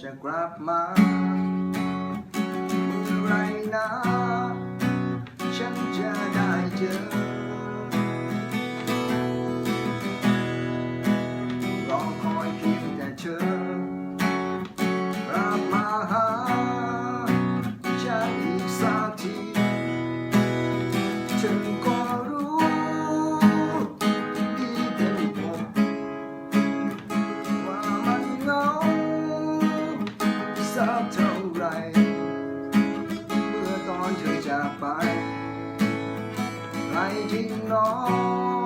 จะกลับมา เมื่อไรนะ กเท่าไร เมื่อตอนเธอจากไป ใครทิ้งน้อง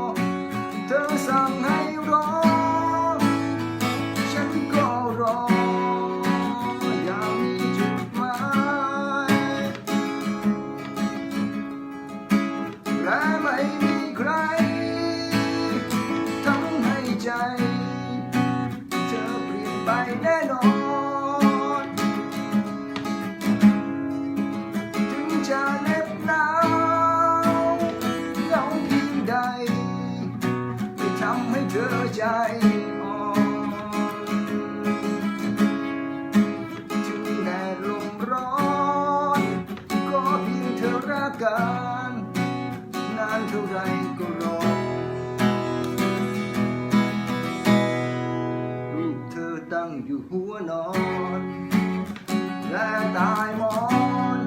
านเท่าไรก็รอรูปเธอตั้งอยู่หัวนอน และตายมอน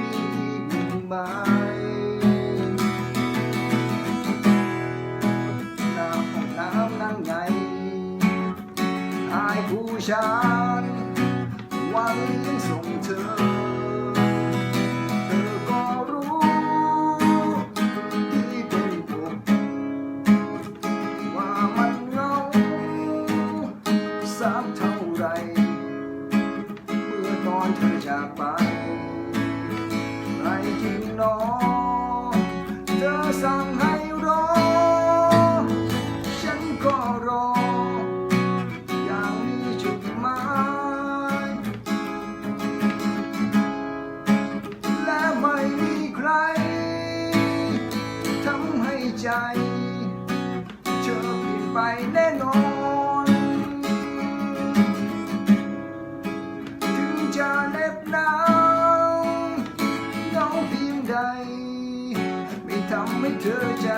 มีอีกหนึ่งใบน้ำห้องน้ำนั่งไงอายผู้ชาย นอ เธอสั่งให้รอ ฉันก็รอ อย่างมีจุดหมาย และไม่มีใครทำให้ใจ เธอเปลี่ยนไปแน่นอน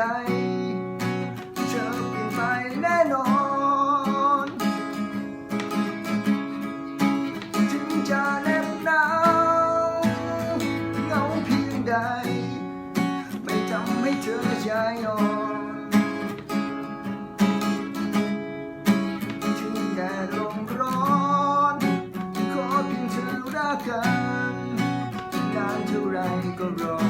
ใจเธอเปลี่ยนไปแน่นอนถึงจะแนบหนาวเงาเพียงใด ไม่ทำให้เธอใจอ่อนถึงแดดลมร้อนขอเพียงเธอรักกันนานเท่าไรก็รอ